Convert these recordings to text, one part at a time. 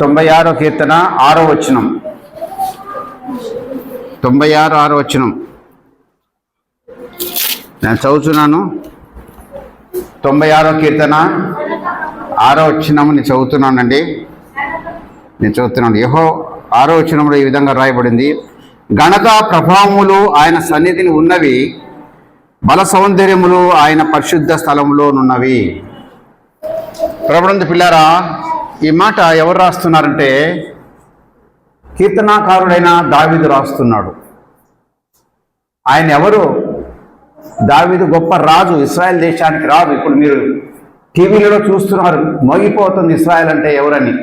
తొంభై ఆరో కీర్తన ఆరో వచనం. తొంభై ఆరు ఆరో వచనం. నేను చదువుతున్నాను. తొంభై ఆరో కీర్తన ఆరో వచనము నేను చదువుతున్నానండి. నేను చదువుతున్నాను. యహో ఆరో వచనంలో ఈ విధంగా రాయబడింది. ఘనత ప్రభావములు ఆయన సన్నిధిని ఉన్నవి బల సౌందర్యములు ఆయన పరిశుద్ధ స్థలంలోనున్నవి ప్రభుత్వ పిల్లారా ఈ మాట ఎవరు రాస్తున్నారంటే కీర్తనాకారుడైన దావిదు రాస్తున్నాడు. ఆయన ఎవరు? దావిదు గొప్ప రాజు ఇస్రాయెల్ దేశానికి రాజు. ఇప్పుడు మీరు టీవీలలో చూస్తున్నారు మోగిపోతుంది ఇస్రాయెల్ అంటే ఎవరని.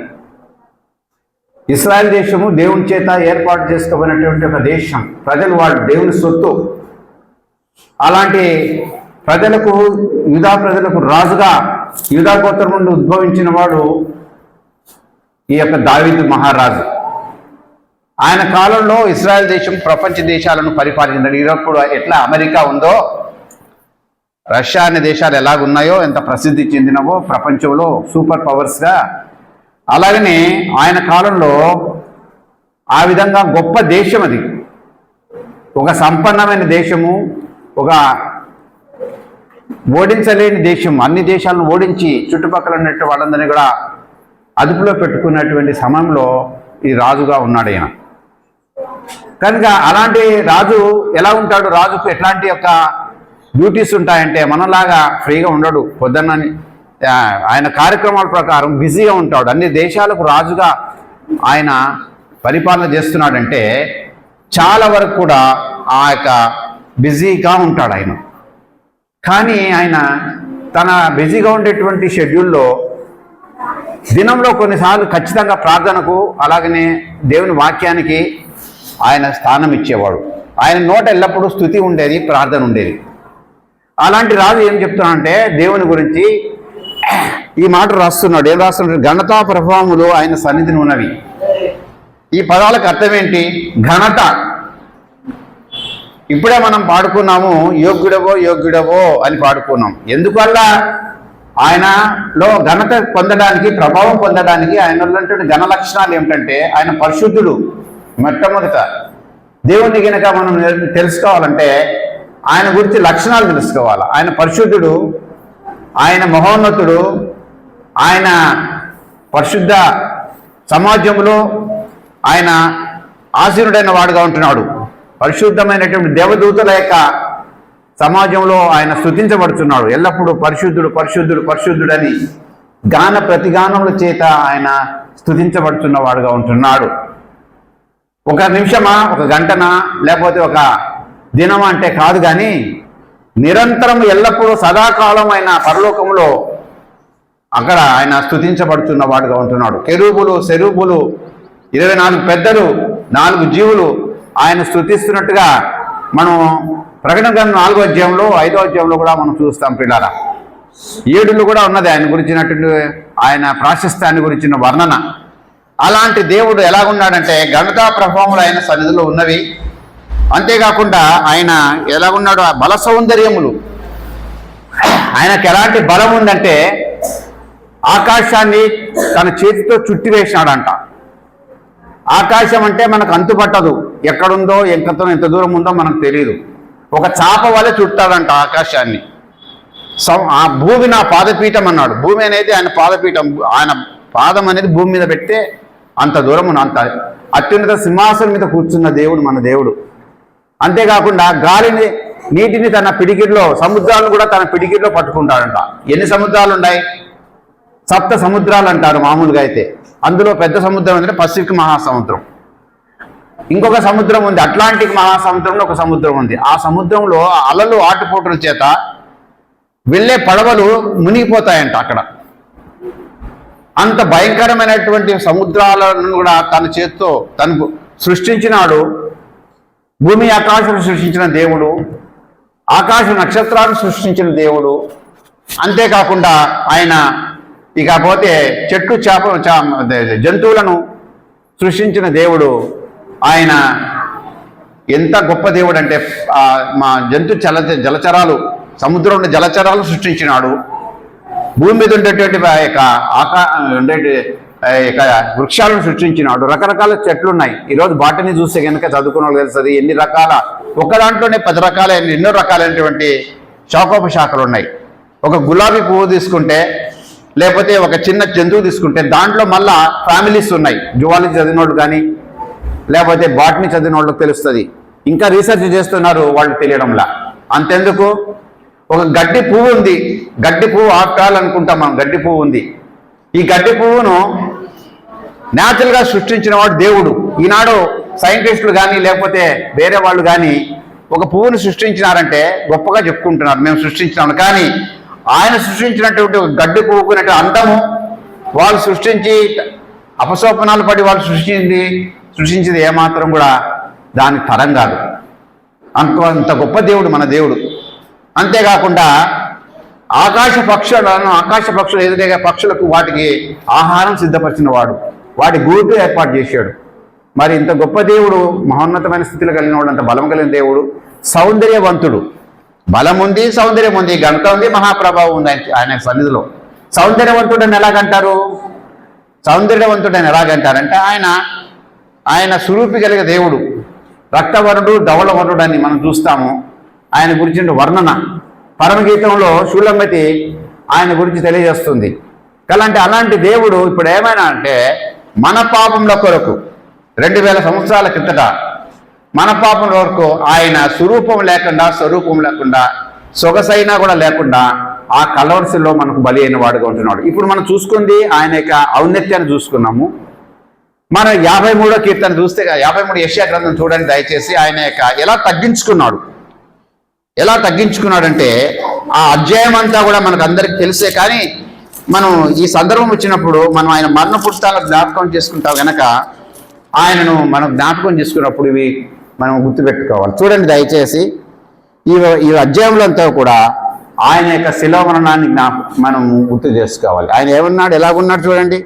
ఇస్రాయెల్ దేశము దేవుని చేత ఏర్పాటు చేసుకోబడినటువంటి ఒక దేశం. ప్రజలు వాళ్ళు దేవుని సొత్తు. అలాంటి ప్రజలకు యూదా ప్రజలకు రాజుగా యూదా గోత్రం నుండి ఉద్భవించిన వాడు ఈ యొక్క దావీదు మహారాజు. ఆయన కాలంలో ఇస్రాయల్ దేశం ప్రపంచ దేశాలను పరిపాలించాడు ఈరోజు ఎట్లా అమెరికా ఉందో రష్యా అనే దేశాలు ఎలాగున్నాయో ఎంత ప్రసిద్ధి చెందినవో ప్రపంచంలో సూపర్ పవర్స్గా. అలాగనే ఆయన కాలంలో ఆ విధంగా గొప్ప దేశం అది. ఒక సంపన్నమైన దేశము ఒక ఓడించలేని దేశం అన్ని దేశాలను ఓడించి చుట్టుపక్కల ఉన్నట్టు వాళ్ళందరినీ కూడా అదుపులో పెట్టుకున్నటువంటి సమయంలో ఈ రాజుగా ఉన్నాడు ఆయన కనుక అలాంటి రాజు ఎలా ఉంటాడు? రాజుకు ఎట్లాంటి యొక్క డ్యూటీస్ ఉంటాయంటే మనలాగా ఫ్రీగా ఉండడు. పొద్దున్నని ఆయన కార్యక్రమాల ప్రకారం బిజీగా ఉంటాడు. అన్ని దేశాలకు రాజుగా ఆయన పరిపాలన చేస్తున్నాడంటే చాలా వరకు కూడా ఆ యొక్క బిజీగా ఉంటాడు ఆయన. కానీ ఆయన తన బిజీగా ఉండేటువంటి షెడ్యూల్లో దినంలో కొన్నిసార్లు ఖచ్చితంగా ప్రార్థనకు అలాగనే దేవుని వాక్యానికి ఆయన స్థానం ఇచ్చేవాడు. ఆయన నోట ఎల్లప్పుడూ స్థుతి ఉండేది ప్రార్థన ఉండేది. అలాంటి రాజు ఏం చెప్తున్నాడంటే దేవుని గురించి ఈ మాట రాస్తున్నాడు. ఏం రాస్తున్నాడు? ఘనతా ప్రభావములు ఆయన సన్నిధిని ఉన్నవి. ఈ పదాలకు అర్థం ఏంటి ఘనత. ఇప్పుడే మనం పాడుకున్నాము యోగ్యుడవో యోగ్యుడవో అని పాడుకున్నాం. ఎందువల్ల ఆయనలో ఘనత పొందడానికి ప్రభావం పొందడానికి ఆయన ఉన్నటువంటి ఘన లక్షణాలు ఏమిటంటే ఆయన పరిశుద్ధుడు మొట్టమొదట. దేవుణ్ణి గనక మనం తెలుసుకోవాలంటే ఆయన గురించి లక్షణాలు తెలుసుకోవాలి. ఆయన పరిశుద్ధుడు ఆయన మహోన్నతుడు ఆయన పరిశుద్ధ సమాజంలో ఆయన ఆశీనుడైన వాడుగా ఉంటున్నాడు. పరిశుద్ధమైనటువంటి దేవదూతల యొక్క సమాజంలో ఆయన స్థుతించబడుతున్నాడు ఎల్లప్పుడూ పరిశుద్ధుడు పరిశుద్ధుడు పరిశుద్ధుడని గాన ప్రతిగానముల చేత ఆయన స్థుతించబడుతున్నవాడుగా ఉంటున్నాడు. ఒక నిమిషమా ఒక గంటనా లేకపోతే ఒక దినమా అంటే కాదు కానీ నిరంతరం ఎల్లప్పుడూ సదాకాలం ఆయన పరలోకంలో అక్కడ ఆయన స్థుతించబడుతున్న వాడుగా ఉంటున్నాడు. కెరూబులు సెరూబులు ఇరవై నాలుగు పెద్దలు నాలుగు జీవులు ఆయన స్థుతిస్తున్నట్టుగా మనం ప్రకటన గ్రంథం నాలుగో అధ్యాయంలో ఐదో అధ్యాయంలో కూడా మనం చూస్తాం పిల్లల ఏడులు కూడా ఉన్నది ఆయన గురించినటువంటి ఆయన ప్రాశస్త్యాన్ని గురించిన వర్ణన. అలాంటి దేవుడు ఎలాగున్నాడంటే ఘనతా ప్రభావములు ఆయన సన్నిధిలో ఉన్నవి. అంతేకాకుండా ఆయన ఎలాగున్నాడు? ఆ బల సౌందర్యములు. ఆయనకు ఎలాంటి బలం ఉందంటే ఆకాశాన్ని తన చేతితో చుట్టి వేసినాడంట ఆకాశం అంటే మనకు అంతుపట్టదు. ఎక్కడుందో ఎంతతో ఎంత దూరం ఉందో మనకు తెలియదు ఒక చాప వలె చుట్టాడంట ఆకాశాన్ని. ఆ భూమి నా పాదపీఠం అన్నాడు. భూమి అనేది ఆయన పాదపీఠం. ఆయన పాదం అనేది భూమి మీద పెడితే అంత దూరం అంత అత్యున్నత సింహాసనం మీద కూర్చున్న దేవుడు మన దేవుడు. అంతేకాకుండా గాలిని నీటిని తన పిడికిట్లో సముద్రాలను కూడా తన పిడికిట్లో పట్టుకుంటాడంట. ఎన్ని సముద్రాలు ఉన్నాయి సప్త సముద్రాలు అంటారు మామూలుగా అయితే. అందులో పెద్ద సముద్రం అంటే పసిఫిక్ మహాసముద్రం. ఇంకొక సముద్రం ఉంది. అట్లాంటిక్ మహాసముద్రంలో ఒక సముద్రం ఉంది. ఆ సముద్రంలో అలలు ఆటుపోటుల చేత వెళ్ళే పడవలు మునిగిపోతాయంట అక్కడ. అంత భయంకరమైనటువంటి సముద్రాలను కూడా తన చేత్తో తను సృష్టించినాడు. భూమి ఆకాశం సృష్టించిన దేవుడు. ఆకాశ నక్షత్రాలను సృష్టించిన దేవుడు. అంతేకాకుండా ఆయన ఇకపోతే చెట్టు చేప జంతువులను సృష్టించిన దేవుడు. ఆయన ఎంత గొప్ప దేవుడు అంటే మా జంతు చల జలచరాలు సముద్రంలో జలచరాలు సృష్టించినాడు. భూమి మీద ఉండేటువంటి ఆ యొక్క ఆకా ఉండే యొక్క వృక్షాలను సృష్టించినాడు. రకరకాల చెట్లు ఉన్నాయి. ఈరోజు బాటని చూస్తే కనుక చదువుకున్న వాళ్ళు తెలుస్తుంది ఎన్ని రకాల ఒక దాంట్లోనే పది రకాల ఎన్నో రకాలైనటువంటి శాఖోపశాఖలు ఉన్నాయి. ఒక గులాబీ పువ్వు తీసుకుంటే లేకపోతే ఒక చిన్న జంతువు తీసుకుంటే దాంట్లో మళ్ళా ఫ్యామిలీస్ ఉన్నాయి. జువాలజీ చదివినోడు కానీ లేకపోతే బాటనీ చదివిన వాళ్ళకి తెలుస్తుంది. ఇంకా రీసెర్చ్ చేస్తున్నారు వాళ్ళు తెలియడంలా. అంతెందుకు? ఒక గడ్డి పువ్వు ఉంది. గడ్డి పువ్వు ఆఫ్టర్ అనుకుంటాం మనం. గడ్డి పువ్వు ఉంది. ఈ గడ్డి పువ్వును న్యాచురల్గా సృష్టించిన వాడు దేవుడు. ఈనాడు సైంటిస్టులు కానీ లేకపోతే వేరే వాళ్ళు కానీ ఒక పువ్వును సృష్టించినారంటే గొప్పగా చెప్పుకుంటున్నారు. మేము సృష్టించినాము కానీ ఆయన సృష్టించినటువంటి గడ్డి పువ్వుకున్నట్టు అందము వాళ్ళు సృష్టించి అపశోపనాలు పడి వాళ్ళు సృష్టించింది సృష్టించింది ఏమాత్రం కూడా దానికి తరం కాదు. అంత అంత గొప్ప దేవుడు మన దేవుడు. అంతేకాకుండా ఆకాశ పక్షులను ఆకాశ పక్షులు ఎదురుగా పక్షులకు వాటికి ఆహారం సిద్ధపరిచిన వాడు వాటి గూడు ఏర్పాటు చేశాడు. మరి ఇంత గొప్ప దేవుడు మహోన్నతమైన స్థితిలో కలిగిన వాడు అంత బలం కలిగిన దేవుడు సౌందర్యవంతుడు. బలం ఉంది సౌందర్యం ఉంది ఘనత ఉంది మహాప్రభావం ఉంది ఆయన ఆయన సన్నిధిలో. సౌందర్యవంతుడని ఎలాగంటారు? సౌందర్యవంతుడని ఎలాగంటారంటే ఆయన ఆయన స్వరూపి కలిగే దేవుడు. రక్తవరుడు ధవళవర్ణుడు అని మనం చూస్తాము. ఆయన గురించి వర్ణన. పరమగీతంలో శూలమతి ఆయన గురించి తెలియజేస్తుంది. కలాంటి అలాంటి దేవుడు ఇప్పుడు ఏమైనా అంటే మన పాపంల కొరకు రెండు వేల సంవత్సరాల క్రితట మన పాపం వరకు ఆయన స్వరూపం లేకుండా స్వరూపం లేకుండా సొగసైనా కూడా లేకుండా ఆ కలవర్సిలో మనకు బలి అయిన వాడుగా ఉంటున్నాడు. ఇప్పుడు మనం చూసుకుంది ఆయన యొక్క ఔన్నత్యాన్ని చూసుకున్నాము. మన యాభై మూడో కీర్తన చూస్తే యాభై మూడు యష్యా గ్రంథం చూడండి దయచేసి ఆయన యొక్క ఎలా తగ్గించుకున్నాడు? ఎలా తగ్గించుకున్నాడంటే ఆ అధ్యాయం అంతా కూడా మనకు అందరికి తెలిసే కానీ మనం ఈ సందర్భం వచ్చినప్పుడు మనం ఆయన మరణ పుస్తకాలు జ్ఞాపకం చేసుకుంటాం కనుక ఆయనను మనం జ్ఞాపకం చేసుకున్నప్పుడు ఇవి మనం గుర్తుపెట్టుకోవాలి. చూడండి దయచేసి ఈ ఈ అధ్యాయంలో అంతా కూడా ఆయన యొక్క శిలో మరణాన్ని జ్ఞాప మనం గుర్తు చేసుకోవాలి. ఆయన ఏమన్నాడు? ఎలాగున్నాడు చూడండి?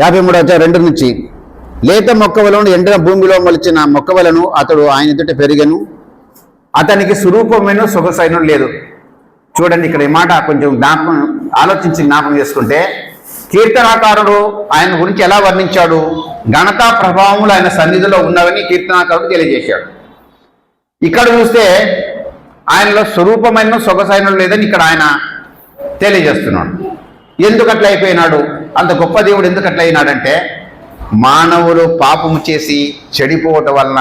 యాభై మూడు అధ్యాయం రెండు నుంచి లేత మొక్కవలను ఎండిన భూమిలో మొలిచిన మొక్కవలను అతడు ఆయన ఎదుట పెరిగను. అతనికి స్వరూపమైన సొగసైన లేదు. చూడండి ఇక్కడ ఈ మాట కొంచెం జ్ఞాపకం ఆలోచించి జ్ఞాపకం చేసుకుంటే కీర్తనాకారుడు ఆయన గురించి ఎలా వర్ణించాడు? ఘనతా ప్రభావములు ఆయన సన్నిధిలో ఉన్నవని కీర్తనాకారుడు తెలియజేశాడు. ఇక్కడ చూస్తే ఆయనలో స్వరూపమైన సొగసైన లేదని ఇక్కడ ఆయన తెలియజేస్తున్నాడు. ఎందుకు అట్లా అయిపోయినాడు? అంత గొప్ప దేవుడు ఎందుకు అట్లయినాడంటే మానవులు పాపము చేసి చెడిపోవటం వలన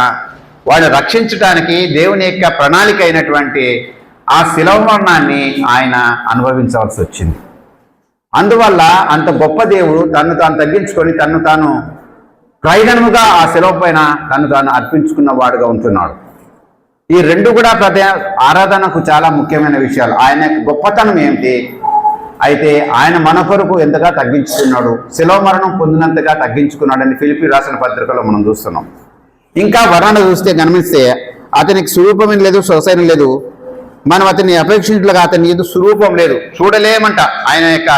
వాడిని రక్షించడానికి దేవుని యొక్క ప్రణాళిక అయినటువంటి ఆ శిలవ మరణాన్ని ఆయన అనుభవించవలసి వచ్చింది. అందువల్ల అంత గొప్ప దేవుడు తను తాను తగ్గించుకొని తను తాను ప్రయోజనముగా ఆ శిలవ పైన తను తాను అర్పించుకున్న వాడుగా ఉంటున్నాడు. ఈ రెండు కూడా ప్రతి ఆరాధనకు చాలా ముఖ్యమైన విషయాలు. ఆయన గొప్పతనం ఏమిటి అయితే ఆయన మన కొరకు ఎంతగా తగ్గించుకున్నాడు శిలో మరణం పొందినంతగా తగ్గించుకున్నాడని ఫిలిపి రాసిన పత్రికలో మనం చూస్తున్నాం. ఇంకా వర్ణన చూస్తే గమనిస్తే అతనికి స్వరూపం లేదు సొసైన లేదు. మనం అతన్ని అపేక్షించట్లుగా అతని ఏదో స్వరూపం లేదు. చూడలేమంట ఆయన యొక్క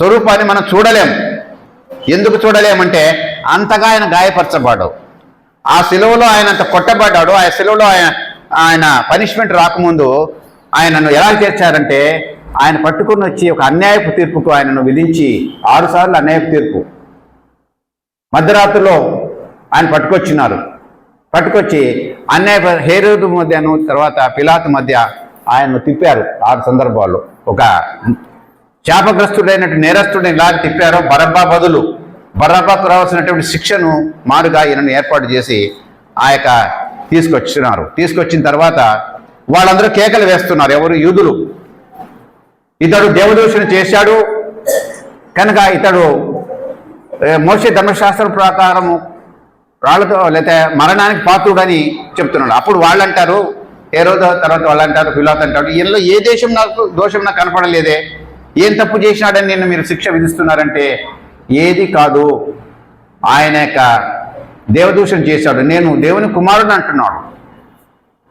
స్వరూపాన్ని మనం చూడలేం. ఎందుకు చూడలేమంటే అంతగా ఆయన గాయపరచబడ్డాడు. ఆ సెలవులో ఆయన అంత కొట్టబడ్డాడు. ఆ సెలవులో ఆయన ఆయన పనిష్మెంట్ రాకముందు ఆయనను ఎలా చేర్చారంటే ఆయన పట్టుకుని వచ్చి ఒక అన్యాయపు తీర్పుకు ఆయనను విధించి ఆరు సార్లు అన్యాయపు తీర్పు. మధ్యరాత్రిలో ఆయన పట్టుకొచ్చినారు. పట్టుకొచ్చి అన్యాయ హేరోదు మధ్యను తర్వాత పిలాత్ మధ్య ఆయన్ను తిప్పారు. ఆరు సందర్భాల్లో ఒక శాపగ్రస్తుడైనటువంటి నేరస్తుడిని లాగా తిప్పారో బరబ్బా బదులు. బరబ్బాకు రావాల్సినటువంటి శిక్షను మారుగా ఈయనను ఏర్పాటు చేసి ఆ యొక్క తీసుకొచ్చినారు. తీసుకొచ్చిన తర్వాత వాళ్ళందరూ కేకలు వేస్తున్నారు. ఎవరు? యూదులు. ఇతడు దేవదూషణ చేశాడు. కనుక ఇతడు మోసే ధర్మశాస్త్రం ప్రకారము రాళ్ళతో లేకపోతే మరణానికి పాత్రుడని చెప్తున్నాడు. అప్పుడు వాళ్ళు అంటారు ఏ రోజు తర్వాత వాళ్ళు అంటారు ఫిలాత్ అంటారు ఈయనలో ఏ దేశం నాకు దోషం నాకు కనపడలేదే? ఏం తప్పు చేసినాడని నేను మీరు శిక్ష విధిస్తున్నారంటే ఏది కాదు. ఆయన యొక్క దేవదూషణ చేశాడు. నేను దేవుని కుమారుడు అంటున్నాడు.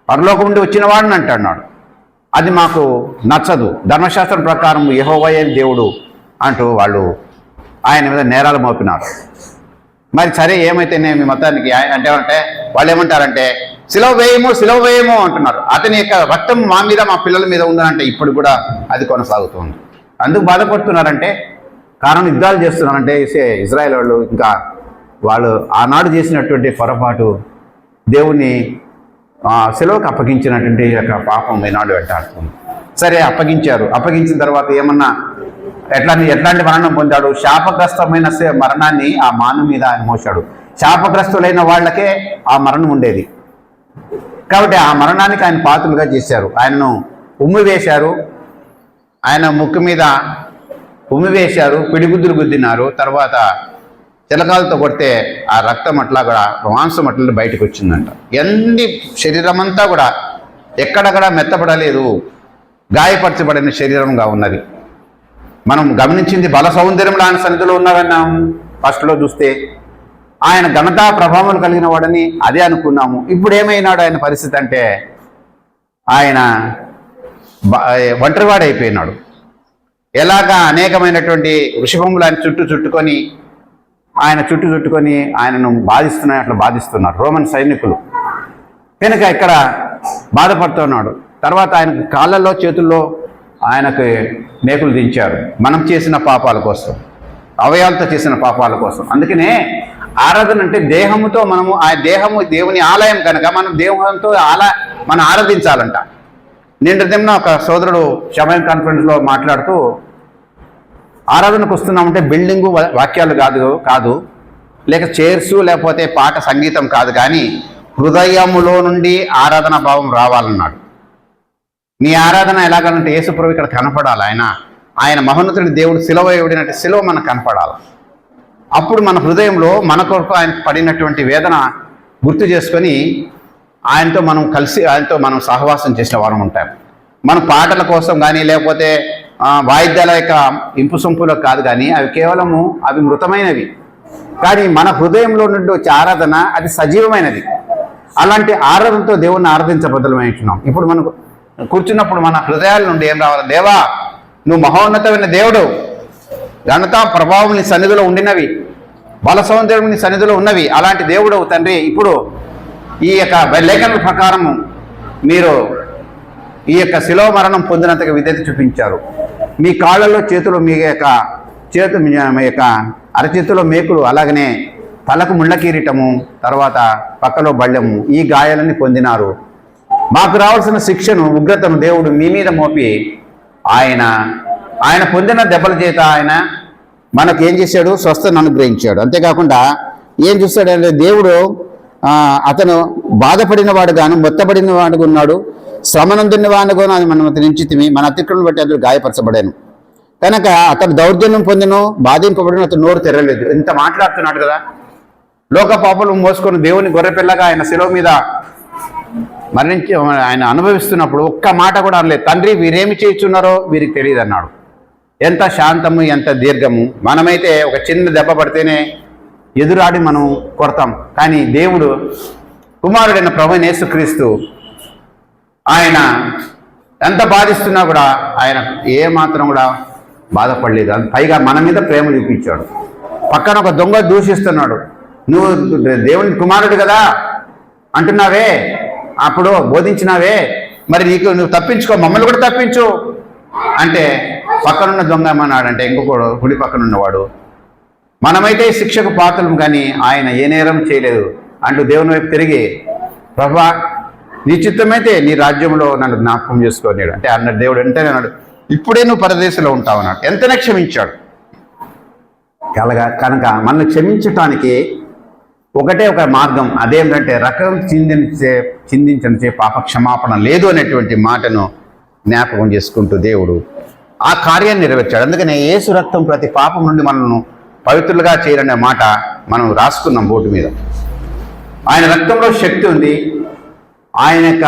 పరలోకం నుండి వచ్చిన వాడిని అంటున్నాడు. అది మాకు నచ్చదు. ధర్మశాస్త్రం ప్రకారం యెహోవాయే దేవుడు అంటూ వాళ్ళు ఆయన మీద నేరాలు మోపినారు. మరి సరే ఏమైతేనే మీ మతానికి ఆయన అంటే వాళ్ళు ఏమంటారంటే సిలవ వేయము సిలవ వేయము అంటున్నారు. అతని యొక్క రక్తం మా మీద మా పిల్లల మీద ఉందనంటే ఇప్పుడు కూడా అది కొనసాగుతుంది. అందుకు బాధపడుతున్నారంటే కారణం యుద్ధాలు చేస్తున్నారంటే ఇసే- వాళ్ళు ఇంకా వాళ్ళు ఆనాడు చేసినటువంటి పొరపాటు దేవుణ్ణి సెలవుకి అప్పగించినటువంటి యొక్క పాపం ఈనాడు వెంటాడుతుంది. సరే అప్పగించారు. అప్పగించిన తర్వాత ఏమన్నా ఎట్లాంటి ఎట్లాంటి మరణం పొందాడు? శాపగ్రస్తమైన మరణాన్ని ఆ మాను మీద ఆయన మోశాడు. శాపగ్రస్తులైన వాళ్ళకే ఆ మరణం ఉండేది. కాబట్టి ఆ మరణానికి ఆయన పాత్రలుగా చేశారు. ఆయనను ఉమ్మి వేశారు. ఆయన ముక్కు మీద ఉమ్మి వేశారు. పిడిగుద్దులు గుద్దినారు. తర్వాత తిలకాలతో కొడితే ఆ రక్తం అట్లా కూడా మాంసం అట్లా బయటకు వచ్చిందంట. ఎన్ని శరీరం అంతా కూడా ఎక్కడక్కడ మెత్తపడలేదు గాయపరచబడిన శరీరంగా ఉన్నది. మనం గమనించింది బల సౌందర్యం లాంటి సన్నిధిలో ఉన్నారన్నాం. ఫస్ట్లో చూస్తే ఆయన ఘనతా ప్రభావం కలిగిన వాడని అదే అనుకున్నాము. ఇప్పుడు ఏమైనాడు ఆయన పరిస్థితి అంటే ఆయన ఒంటరివాడైపోయినాడు. ఎలాగా అనేకమైనటువంటి వృషభములు ఆయన చుట్టూ చుట్టుకొని ఆయన చుట్టు చుట్టుకొని ఆయనను బాధిస్తున్నాయి అట్లా బాధిస్తున్నారు. రోమన్ సైనికులు. కనుక ఇక్కడ బాధపడుతున్నాడు. తర్వాత ఆయన కాళ్ళల్లో చేతుల్లో ఆయనకు మేకులు దించారు. మనం చేసిన పాపాల కోసం. అవయాలతో చేసిన పాపాల కోసం. అందుకనే ఆరాధన అంటే దేహముతో మనము ఆ దేహము దేవుని ఆలయం కనుక మనం దేహంతో ఆలా మనం ఆరాధించాలంట. నిన్న దిన ఒక సోదరుడు శమయం కాన్ఫరెన్స్లో మాట్లాడుతూ ఆరాధనకు వస్తున్నామంటే బిల్డింగు వాక్యాలు కాదు కాదు. లేక చైర్స్ లేకపోతే పాట సంగీతం కాదు కానీ హృదయములో నుండి ఆరాధన భావం రావాలన్నాడు. నీ ఆరాధన ఎలాగాలంటే యేసుప్రభు ఇక్కడ కనపడాలి ఆయన. ఆయన మహోన్నతుడి దేవుడు సిలవ ఎవడినట్టు సిలవ మనకు కనపడాలి. అప్పుడు మన హృదయంలో మన కొరకు ఆయన పడినటువంటి వేదన గుర్తు చేసుకొని ఆయనతో మనం కలిసి ఆయనతో మనం సహవాసం చేసిన వారం ఉంటాం. మన పాటల కోసం కానీ లేకపోతే వాయిద్యాల యొక్క ఇంపు సొంపులో కాదు కానీ అవి కేవలము అవి మృతమైనవి. కానీ మన హృదయంలో నుండి వచ్చే ఆరాధన అది సజీవమైనది. అలాంటి ఆరాధనతో దేవుణ్ణి ఆరాధించబద్దలమైంటున్నాం ఇప్పుడు మనకు కూర్చున్నప్పుడు మన హృదయాల నుండి ఏం రావాలి? దేవా నువ్వు మహోన్నతమైన దేవుడు. ఘనత ప్రభావం నీ సన్నిధిలో ఉండినవి. బల సౌందర్యం నీ సన్నిధిలో ఉన్నవి. అలాంటి దేవుడు తండ్రి ఇప్పుడు ఈ యొక్క లేఖన ప్రకారము మీరు ఈ యొక్క శిలో మరణం పొందినంతగా విధేత చూపించారు. మీ కాళ్ళలో చేతులు మీ యొక్క చేతు మీ యొక్క అరచేతిలో మేకులు అలాగనే తలకు ముళ్ళ కిరీటము తర్వాత పక్కలో బళ్ళెము ఈ గాయాలని పొందినారు. మాకు రావాల్సిన శిక్షను ఉగ్రతను దేవుడు మీ మీద మోపి ఆయన ఆయన పొందిన దెబ్బల చేత ఆయన మనకు ఏం చేశాడు? స్వస్థను అనుగ్రహించాడు. అంతేకాకుండా ఏం చూస్తాడంటే దేవుడు అతను బాధపడిన వాడుగాను మొత్తబడిన వాడుగా ఉన్నాడు. శ్రమనందుని వాన కూడా అది మనం అతనించితిమి మన అతిక్రమం బట్టి అతడు గాయపరచబడాను. కనుక అతను దౌర్జన్యం పొందిను బాధింపబడిన అతను నోరు తెరలేదు. ఇంత మాట్లాడుతున్నాడు కదా? లోక పాపలు మోసుకొని దేవుని గొర్రెపిల్లగా ఆయన శిలో మీద మరణించి ఆయన అనుభవిస్తున్నప్పుడు ఒక్క మాట కూడా అనలేదు. తండ్రి వీరేమి చేయుచున్నారో వీరికి తెలియదు అన్నాడు ఎంత శాంతము ఎంత దీర్ఘము. మనమైతే ఒక చిన్న దెబ్బ పడితేనే ఎదురాడి మనం కొడతాం. కానీ దేవుడు కుమారుడైన ప్రభు నేసుక్రీస్తు ఆయన ఎంత బాధిస్తున్నా కూడా ఆయన ఏ మాత్రం కూడా బాధపడలేదు. అని పైగా మన మీద ప్రేమ చూపించాడు. పక్కన ఒక దొంగ దూషిస్తున్నాడు. నువ్వు దేవుని కుమారుడు కదా? అంటున్నావే? అప్పుడు బోధించినావే? మరి నీకు నువ్వు తప్పించుకో మమ్మల్ని కూడా తప్పించు. అంటే పక్కనున్న దొంగ ఏమన్నాడంటే ఇంకొకడు కుడి పక్కన ఉన్నవాడు మనమైతే శిక్షకు పాత్రలం కానీ ఆయన ఏ నేరం చేయలేదు. అంటూ దేవుని వైపు తిరిగి ప్రభా నీ చిత్తమైతే నీ రాజ్యంలో నన్ను జ్ఞాపకం చేసుకోలేడు అంటే అన్నాడు దేవుడు వెంటనే అన్నాడు ఇప్పుడే నువ్వు పరదేశంలో ఉంటావు అన్నాడు. ఎంతనే క్షమించాడు. కలగా కనుక మనల్ని క్షమించటానికి ఒకటే ఒక మార్గం అదేంటంటే రకం చిందించే చిందించే పాప క్షమాపణ లేదు అనేటువంటి మాటను జ్ఞాపకం చేసుకుంటూ దేవుడు ఆ కార్యాన్ని నెరవేర్చాడు. అందుకనే యేసు రక్తం ప్రతి పాపం నుండి మనల్ని పవిత్రులుగా చేయాలనే మాట మనం రాసుకున్నాం బోటు మీద. ఆయన రక్తంలో శక్తి ఉంది ఆయన యొక్క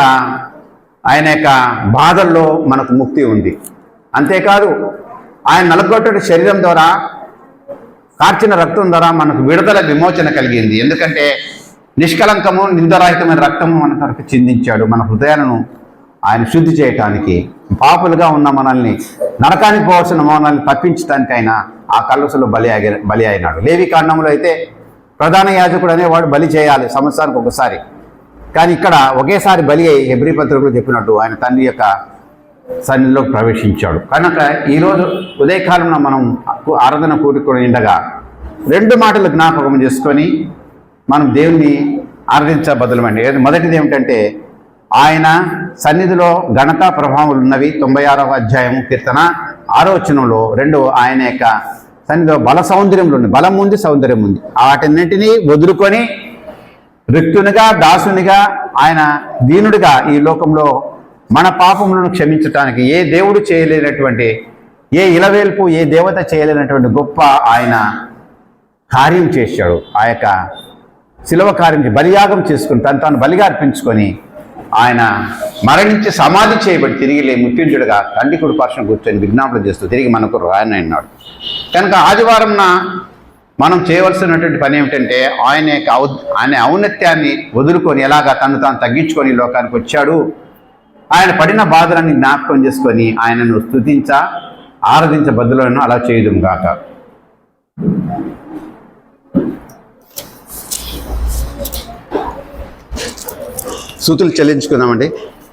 ఆయన యొక్క బాధల్లో మనకు ముక్తి ఉంది. అంతేకాదు ఆయన నలగొట్టడి శరీరం ద్వారా కార్చిన రక్తం ద్వారా మనకు విడుదల విమోచన కలిగింది. ఎందుకంటే నిష్కలంకము నిందరహితమైన రక్తము మన తరపు చిందించాడు. మన హృదయాలను ఆయన శుద్ధి చేయటానికి పాపులుగా ఉన్న మనల్ని నరకానికి పోవాల్సిన మనల్ని తప్పించడానికి ఆయన ఆ కలుసులో బలి ఆగి బలి అయినాడు లేవి కాండంలో అయితే ప్రధాన యాజకుడు అనేవాడు బలి చేయాలి సంవత్సరానికి ఒకసారి. కానీ ఇక్కడ ఒకేసారి బలి అయి హెబ్రి పత్రికలు చెప్పినట్టు ఆయన తండ్రి యొక్క సన్నిధిలో ప్రవేశించాడు. కనుక ఈరోజు ఉదయకాలంలో మనం ఆరాధన కూడుకొని ఉండగా రెండు మాటలు జ్ఞాపకం చేసుకొని మనం దేవుణ్ణి ఆరాధించబదులమండి ఏది మొదటిది ఏమిటంటే ఆయన సన్నిధిలో ఘనత ప్రభావాలు ఉన్నవి తొంభై ఆరవ అధ్యాయం కీర్తన ఆలోచనలో రెండు ఆయన యొక్క సన్నిధిలో బల సౌందర్యంలో ఉంది. బలం ఉంది సౌందర్యం ఉంది. వాటిన్నింటినీ వదులుకొని రిక్తునిగా దాసునిగా ఆయన దీనుడిగా ఈ లోకంలో మన పాపములను క్షమించటానికి ఏ దేవుడు చేయలేనటువంటి ఏ ఇలవేల్పు ఏ దేవత చేయలేనటువంటి గొప్ప ఆయన కార్యం చేశాడు. ఆ యొక్క శిలవ కార్యం బలియాగం చేసుకుని తను తాను బలిగా అర్పించుకొని ఆయన మరణించి సమాధి చేయబడి తిరిగి లే మృత్యుంజుడుగా తండ్రి కుడి కూర్చొని విజ్ఞాపన చేస్తూ తిరిగి మనకు రాయనన్నాడు కనుక ఆదివారంన మనం చేయవలసినటువంటి పని ఏమిటంటే ఆయన యొక్క ఔ ఆయన ఔన్నత్యాన్ని వదులుకొని ఎలాగా తను తాను తగ్గించుకొని లోకానికి వచ్చాడు. ఆయన పడిన బాధలన్నీ జ్ఞాపకం చేసుకొని ఆయనను స్తుతించ ఆరాధించ బదులను అలా చేయదుం గాక. సూతులు చెల్లించుకుందామండి.